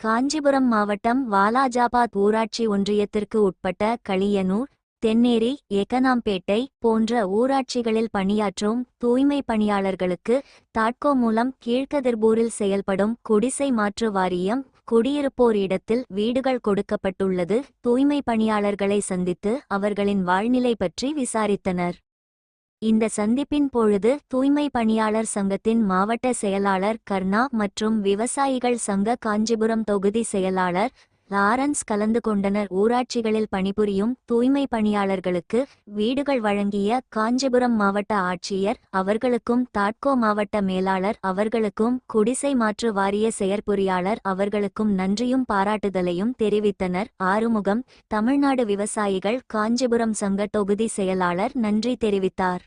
காஞ்சிபுரம் மாவட்டம் வாலாஜாபாத் ஊராட்சி ஒன்றியத்திற்கு உட்பட்ட களியனூர் தென்னேரி ஏகனாம்பேட்டை போன்ற ஊராட்சிகளில் பணியாற்றும் தூய்மை பணியாளர்களுக்கு தாட்கோ மூலம் கீழ்கதிர்பூரில் செயல்படும் குடிசை மாற்று வாரியம் குடியிருப்போர் இடத்தில் வீடுகள் கொடுக்கப்பட்டுள்ளது. தூய்மை பணியாளர்களை சந்தித்து அவர்களின் வாழ்நிலை பற்றி விசாரித்தனர். இந்த சந்திப்பின் பொழுது தூய்மை பணியாளர் சங்கத்தின் மாவட்ட செயலாளர் கர்ணா மற்றும் விவசாயிகள் சங்க காஞ்சிபுரம் தொகுதி செயலாளர் லாரன்ஸ் கலந்து கொண்டனர். ஊராட்சிகளில் பணிபுரியும் தூய்மை பணியாளர்களுக்கு வீடுகள் வழங்கிய காஞ்சிபுரம் மாவட்ட ஆட்சியர் அவர்களுக்கும் தாட்கோ மாவட்ட மேலாளர் அவர்களுக்கும் குடிசை மாற்று வாரிய செயற்பொறியாளர் அவர்களுக்கும் நன்றியும் பாராட்டுதலையும் தெரிவித்தனர். ஆறுமுகம் தமிழ்நாடு விவசாயிகள் காஞ்சிபுரம் சங்க தொகுதி செயலாளர் நன்றி தெரிவித்தார்.